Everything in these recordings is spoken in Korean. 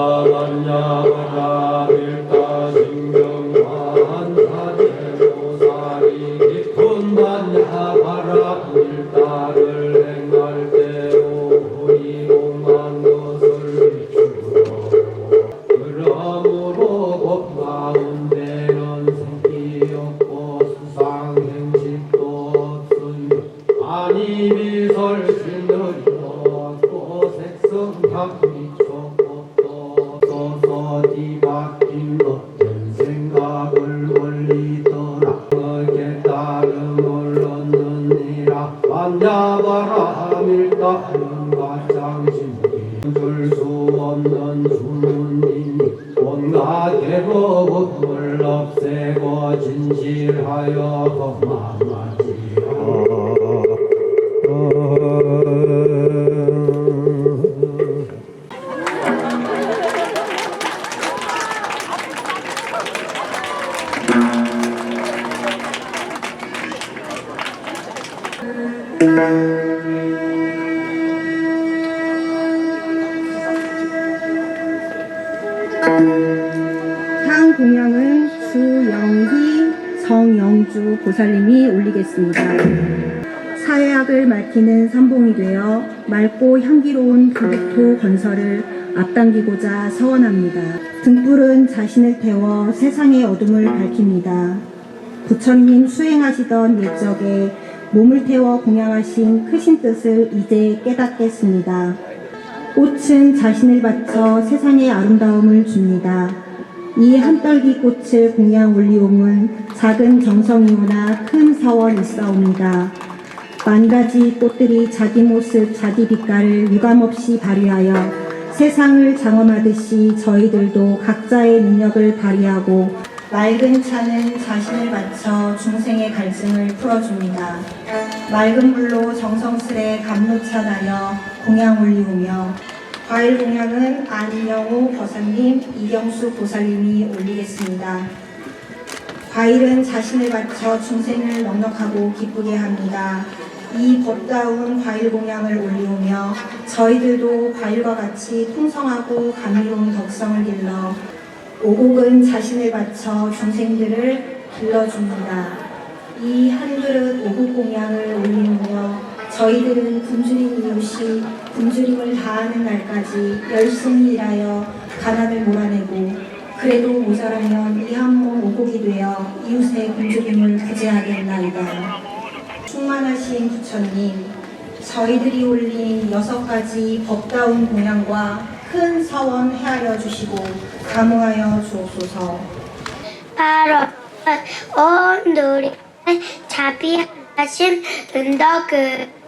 화만 얻느니라 만야바라 밀다는 가장신이 줄수 없는 주문이니 온갖 괴로움을 없애고 진실하여 법망하지 향 공양은 주영희, 성영주 보살님이 올리겠습니다. 사회학을 밝히는 선봉이 되어 맑고 향기로운 교국토 건설을 앞당기고자 서원합니다. 등불은 자신을 태워 세상의 어둠을 밝힙니다. 부처님 수행하시던 옛적에 몸을 태워 공양하신 크신 뜻을 이제 깨닫겠습니다. 꽃은 자신을 바쳐 세상의 아름다움을 줍니다. 이 한떨기 꽃을 공양 올리움은 작은 정성이오나 큰 사원 있사옵니다. 만 가지 꽃들이 자기 모습, 자기 빛깔을 유감없이 발휘하여 세상을 장엄하듯이 저희들도 각자의 능력을 발휘하고 맑은 차는 자신을 바쳐 중생의 갈증을 풀어줍니다. 맑은 불로 정성스레 감로차다여 공양 올리우며 과일 공양은 안영우 보살님, 이경수 보살님이 올리겠습니다. 과일은 자신을 바쳐 중생을 넉넉하고 기쁘게 합니다. 이 법다운 과일 공양을 올리우며 저희들도 과일과 같이 풍성하고 감미로운 덕성을 길러 오곡은 자신을 바쳐 중생들을 길러줍니다. 이 한 그릇 오곡 공양을 올리며 저희들은 굶주린 이웃이 굶주림을 다하는 날까지 열심히 일하여 가난을 몰아내고 그래도 모자라면 이 한몸 오곡이 되어 이웃의 굶주림을 구제하겠나이다. 충만하신 부처님, 저희들이 올린 여섯 가지 법다운 공양과 큰 서원 헤아려 주시고 감호하여 주옵소서. 바로 오늘의 자비하신 은덕을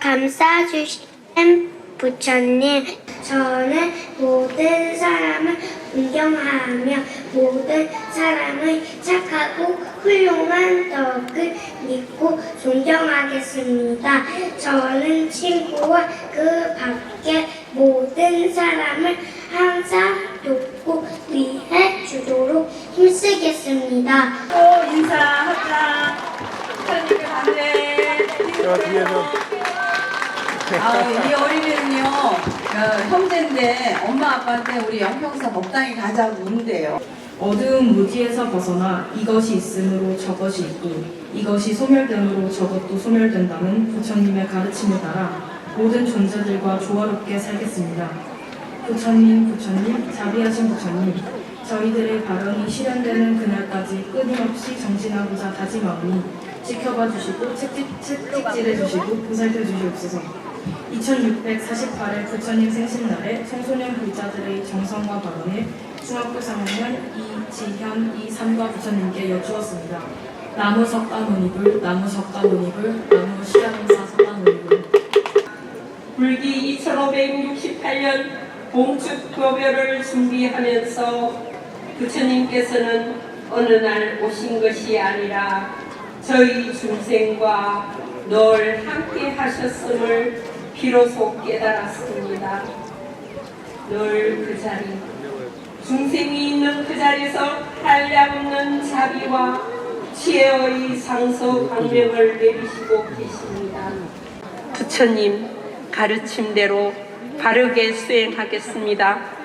감싸주신 부처님 저는 모든 사람을 존경하며 모든 사람의 착하고 훌륭한 덕을 믿고 존경하겠습니다. 저는 친구와 그 밖에 모든 사람을 항상 돕고 위해 주도록 힘쓰겠습니다. 또 인사합니다. 부처님께 반대. 아, 이 어린이는요, 어, 형제인데 엄마 아빠한테 우리 영평사 법당에 가자고 운대요. 어두운 무지에서 벗어나 이것이 있으므로 저것이 있고 이것이 소멸됨으로 저것도 소멸된다는 부처님의 가르침에 따라 모든 존재들과 조화롭게 살겠습니다. 부처님, 부처님, 자비하신 부처님, 저희들의 발언이 실현되는 그날까지 끊임없이 정진하고자 다짐하오니 지켜봐 주시고 책찍, 책찍질해 주시고 보살펴 주시옵소서. 2648회 부처님 생신날에 청소년 불자들의 정성과 발언을 중학교 3학년 이지현, 이삼과 부처님께 여쭈었습니다. 나무 석가모니불, 나무 석가모니불, 나무 시아공사 석가모니불. 불기 2568년 봉축 교별을 준비하면서 부처님께서는 어느 날 오신 것이 아니라 저희 중생과 늘 함께 하셨음을 비로소 깨달았습니다. 늘 그 자리, 중생이 있는 그 자리에서 한량없는 자비와 지혜의 상서 강명을 내리시고 계십니다. 부처님 가르침대로 바르게 수행하겠습니다.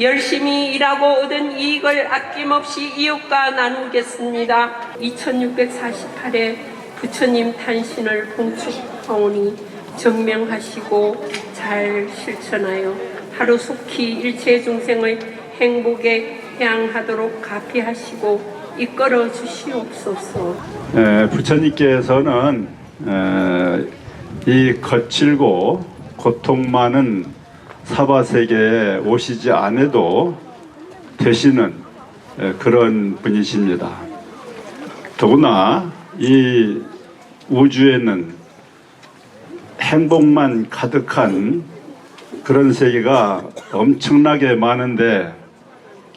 열심히 일하고 얻은 이익을 아낌없이 이웃과 나누겠습니다. 2648회 부처님 탄신을 봉축하오니 증명하시고 잘 실천하여 하루속히 일체 중생의 행복에 향하도록 가피하시고 이끌어 주시옵소서. 에, 부처님께서는 에, 이 거칠고 고통 많은 사바 세계에 오시지 않아도 되시는 에, 그런 분이십니다. 더구나 이 우주에는 행복만 가득한 그런 세계가 엄청나게 많은데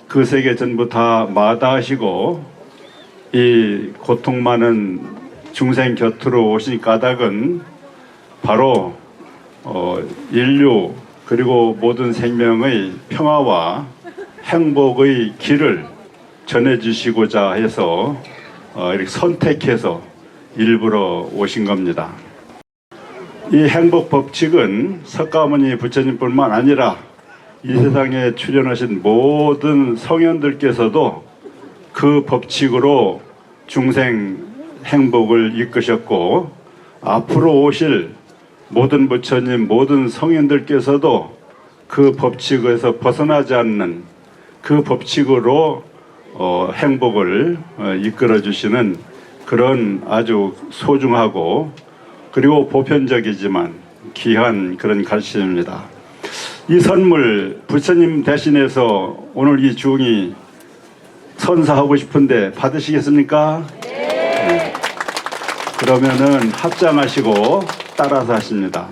그 세계 전부 다 마다하시고 이 고통 많은 중생 곁으로 오신 까닭은 바로 어, 인류 그리고 모든 생명의 평화와 행복의 길을 전해주시고자 해서 어, 이렇게 선택해서 일부러 오신 겁니다. 이 행복 법칙은 석가모니 부처님뿐만 아니라 이 세상에 출연하신 모든 성현들께서도 그 법칙으로 중생 행복을 이끄셨고 앞으로 오실 모든 부처님 모든 성현들께서도 그 법칙에서 벗어나지 않는 그 법칙으로 어, 행복을 어, 이끌어 주시는 그런 아주 소중하고 그리고 보편적이지만 귀한 그런 가르침입니다. 이 선물 부처님 대신해서 오늘 이 중이 선사하고 싶은데 받으시겠습니까? 네. 그러면은 합장하시고 따라서 하십니다.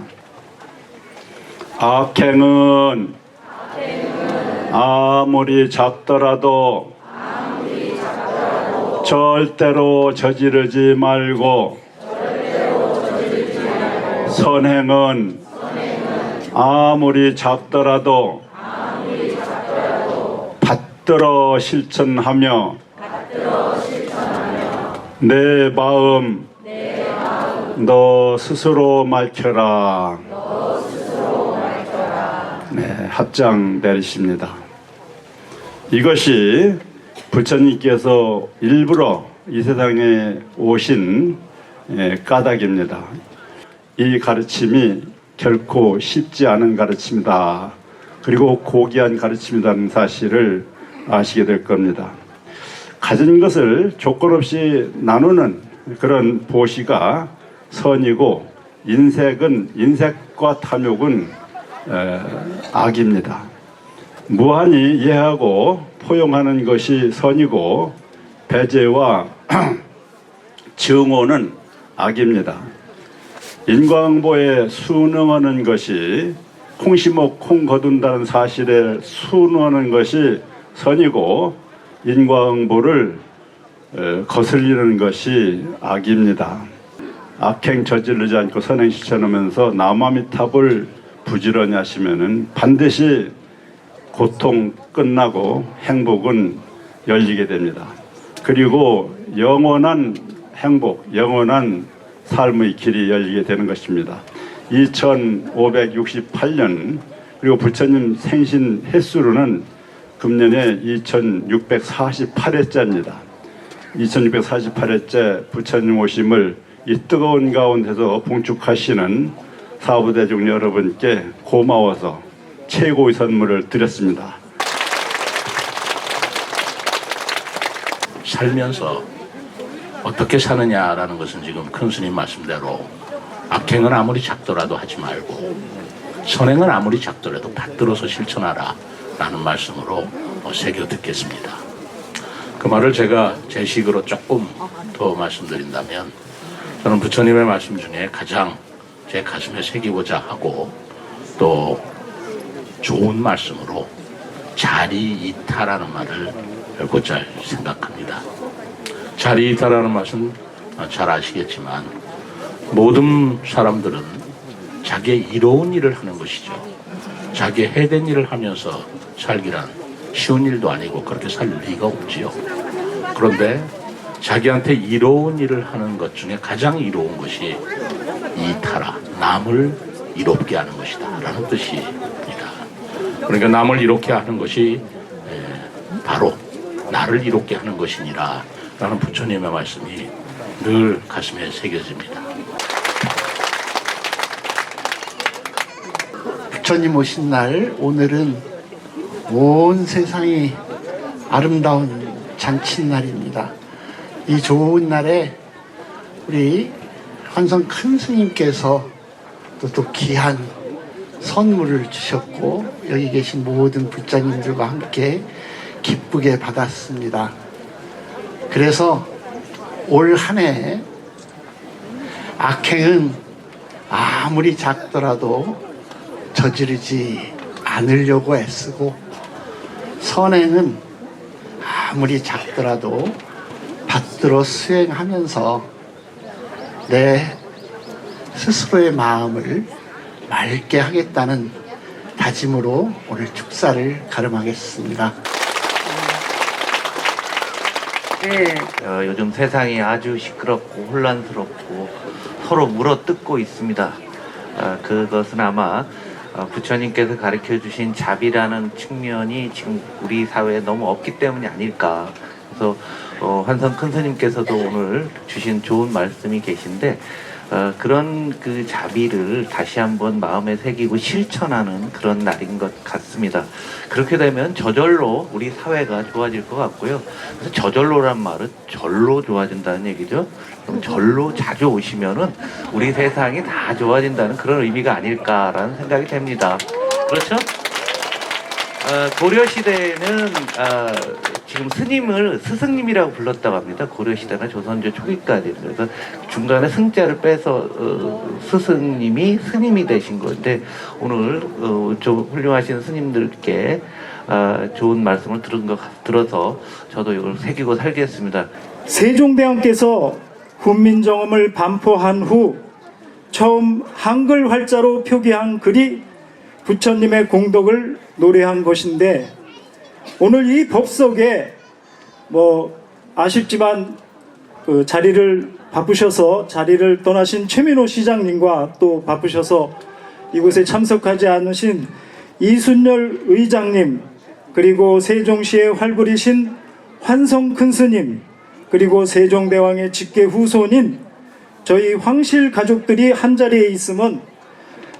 악행은 아무리 작더라도 절대로 저지르지 말고 선행은 아무리 작더라도 받들어 실천하며 내 마음 너 스스로 밝혀라. 네, 합장 내리십니다. 이것이 부처님께서 일부러 이 세상에 오신 예, 까닭입니다. 이 가르침이 결코 쉽지 않은 가르침이다. 그리고 고귀한 가르침이라는 사실을 아시게 될 겁니다. 가진 것을 조건 없이 나누는 그런 보시가 선이고 인색은 인색과 탐욕은 에, 악입니다. 무한히 이해하고 포용하는 것이 선이고 배제와 증오는 악입니다. 인광보에 순응하는 것이 콩심목 콩 거둔다는 사실에 순응하는 것이 선이고 인광보를 에, 거슬리는 것이 악입니다. 악행 저지르지 않고 선행 실천하면서 나마미탑을 부지런히 하시면은 반드시 고통 끝나고 행복은 열리게 됩니다. 그리고 영원한 행복, 영원한 삶의 길이 열리게 되는 것입니다. 2568년 그리고 부처님 생신 횟수로는 금년에 2648회째입니다. 2648회째 부처님 오심을 이 뜨거운 가운데서 봉축하시는 사부대중 여러분께 고마워서 최고의 선물을 드렸습니다. 살면서 어떻게 사느냐라는 것은 지금 큰 스님 말씀대로 악행은 아무리 작더라도 하지 말고 선행은 아무리 작더라도 받들어서 실천하라 라는 말씀으로 어, 새겨 듣겠습니다. 그 말을 제가 제 식으로 조금 더 말씀드린다면 저는 부처님의 말씀 중에 가장 제 가슴에 새기고자 하고 또 좋은 말씀으로 자리 이타라는 말을 곧잘 생각합니다. 자리이타라는 말은 잘 아시겠지만 모든 사람들은 자기의 이로운 일을 하는 것이죠. 자기의 해된 일을 하면서 살기란 쉬운 일도 아니고 그렇게 살 리가 없지요. 그런데 자기한테 이로운 일을 하는 것 중에 가장 이로운 것이 이타라 남을 이롭게 하는 것이다 라는 뜻입니다. 그러니까 남을 이롭게 하는 것이 에, 바로 나를 이롭게 하는 것이니라 라는 부처님의 말씀이 늘 가슴에 새겨집니다. 부처님 오신 날 오늘은 온 세상이 아름다운 잔칫날입니다. 이 좋은 날에 우리 환성 큰 스님께서 또, 또 귀한 선물을 주셨고 여기 계신 모든 불자님들과 함께 기쁘게 받았습니다. 그래서 올 한 해 악행은 아무리 작더라도 저지르지 않으려고 애쓰고 선행은 아무리 작더라도 받들어 수행하면서 내 스스로의 마음을 맑게 하겠다는 다짐으로 오늘 축사를 가름하겠습니다. 어, 요즘 세상이 아주 시끄럽고 혼란스럽고 서로 물어뜯고 있습니다. 어, 그것은 아마 어, 부처님께서 가르쳐 주신 자비라는 측면이 지금 우리 사회에 너무 없기 때문이 아닐까. 그래서 어, 환성 큰 스님께서도 오늘 주신 좋은 말씀이 계신데 어, 그런 그 자비를 다시 한번 마음에 새기고 실천하는 그런 날인 것 같습니다. 그렇게 되면 저절로 우리 사회가 좋아질 것 같고요. 그래서 저절로란 말은 절로 좋아진다는 얘기죠. 그럼 절로 자주 오시면은 우리 세상이 다 좋아진다는 그런 의미가 아닐까라는 생각이 됩니다. 그렇죠? 어, 고려 시대에는 어, 지금 스님을 스승님이라고 불렀다고 합니다. 고려 시대나 조선조 초기까지 그래서 중간에 승자를 빼서 어, 스승님이 스님이 되신 건데 오늘 어, 좀 훌륭하신 스님들께 어, 좋은 말씀을 들은 것 같- 들어서 저도 이걸 새기고 살겠습니다. 세종대왕께서 훈민정음을 반포한 후 처음 한글 활자로 표기한 글이 부처님의 공덕을 노래한 것인데 오늘 이 법석에 뭐 아쉽지만 그 자리를 바쁘셔서 자리를 떠나신 최민호 시장님과 또 바쁘셔서 이곳에 참석하지 않으신 이순열 의장님 그리고 세종시의 활부리신 환성 큰 스님 그리고 세종대왕의 직계 후손인 저희 황실 가족들이 한자리에 있으면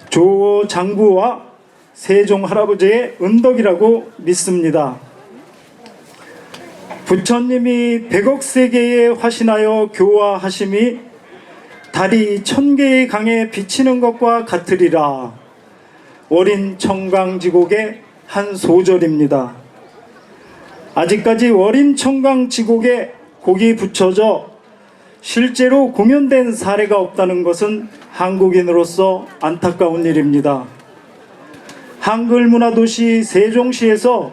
조 장부와 세종 할아버지의 은덕이라고 믿습니다. 부처님이 백억 세계에 화신하여 교화하심이 달이 천 개의 강에 비치는 것과 같으리라. 월인 청강지곡의 한 소절입니다. 아직까지 월인 청강지곡에 곡이 붙여져 실제로 공연된 사례가 없다는 것은 한국인으로서 안타까운 일입니다. 한글 문화도시 세종시에서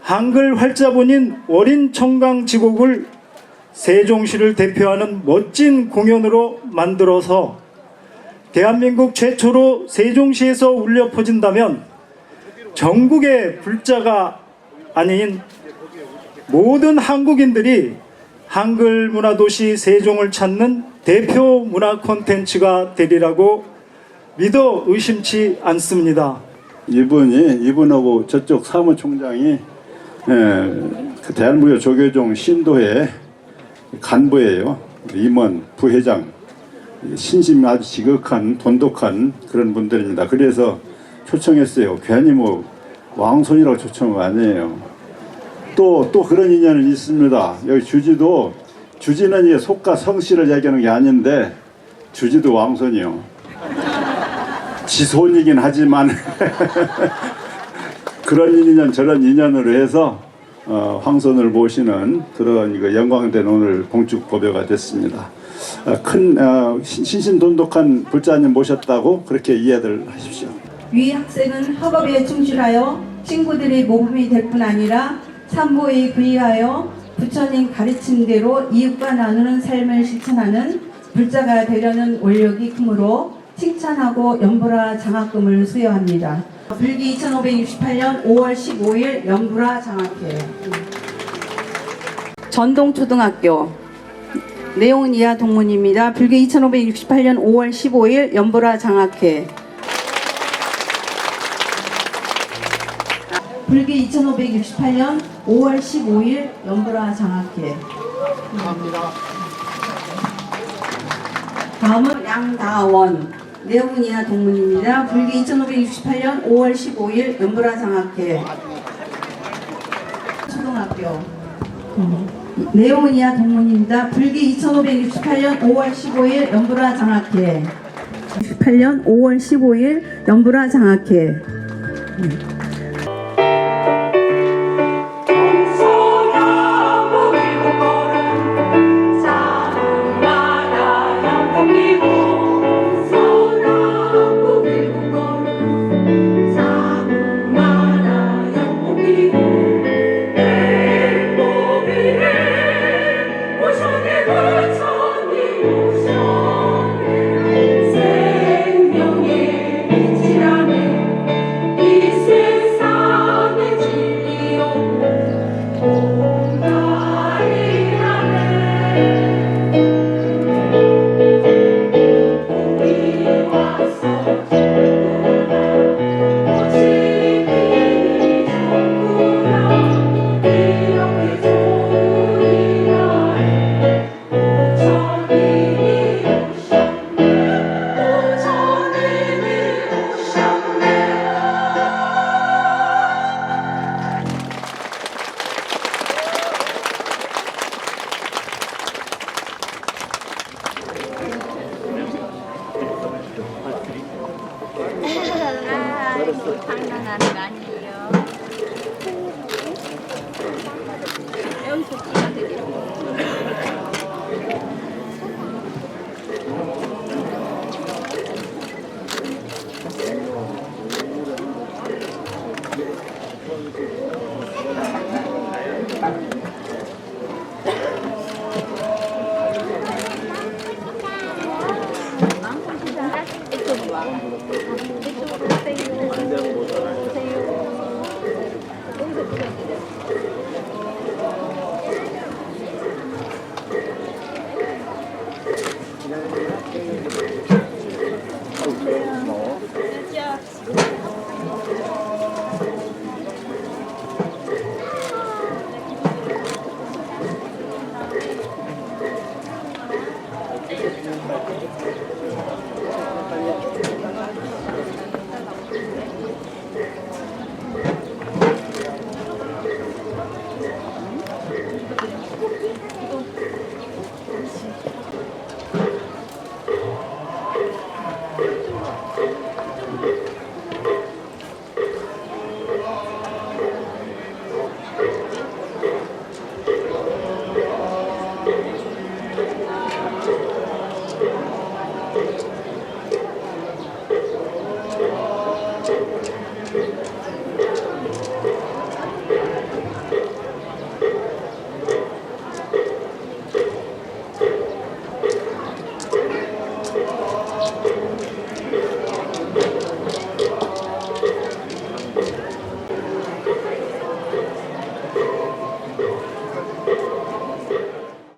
한글 활자본인 월인 청강 지곡을 세종시를 대표하는 멋진 공연으로 만들어서 대한민국 최초로 세종시에서 울려 퍼진다면 전국의 불자가 아닌 모든 한국인들이 한글 문화도시 세종을 찾는 대표 문화 콘텐츠가 되리라고 믿어 의심치 않습니다. 이분이 이분하고 저쪽 사무총장이 예, 그 대한민국 조계종 신도회 간부예요. 임원 부회장 신심이 아주 지극한 돈독한 그런 분들입니다. 그래서 초청했어요. 괜히 뭐 왕손이라고 초청은 아니에요. 또 또 그런 인연은 있습니다. 여기 주지도 주지는 이게 속가 성씨를 얘기하는 게 아닌데 주지도 왕손이요. 지손이긴 하지만 그런 인연 저런 인연으로 해서 어, 황손을 모시는 그런 그 영광된 오늘 봉축 고배가 됐습니다. 어, 큰 어, 신- 신신돈독한 불자님 모셨다고 그렇게 이해들 하십시오. 위 학생은 학업에 충실하여 친구들의 모범이 될 뿐 아니라 산모에 귀하여 부처님 가르침대로 이웃과 나누는 삶을 실천하는 불자가 되려는 원력이 크므로 칭찬하고 연보라 장학금을 수여합니다. 불기 2568년 5월 15일 연보라 장학회 전동초등학교 내용은 이하 동문입니다. 불기 2568년 5월 15일 연보라 장학회 불기 2568년 5월 15일 연보라 장학회. 다음은 양다원 이하 동문입니다. 불기 2568년 5월 15일 연보라 장학회. 초등학교. 이하 동문입니다. 불기 2568년 5월 15일 연보라 장학회. 68년 5월 15일 연보라 장학회.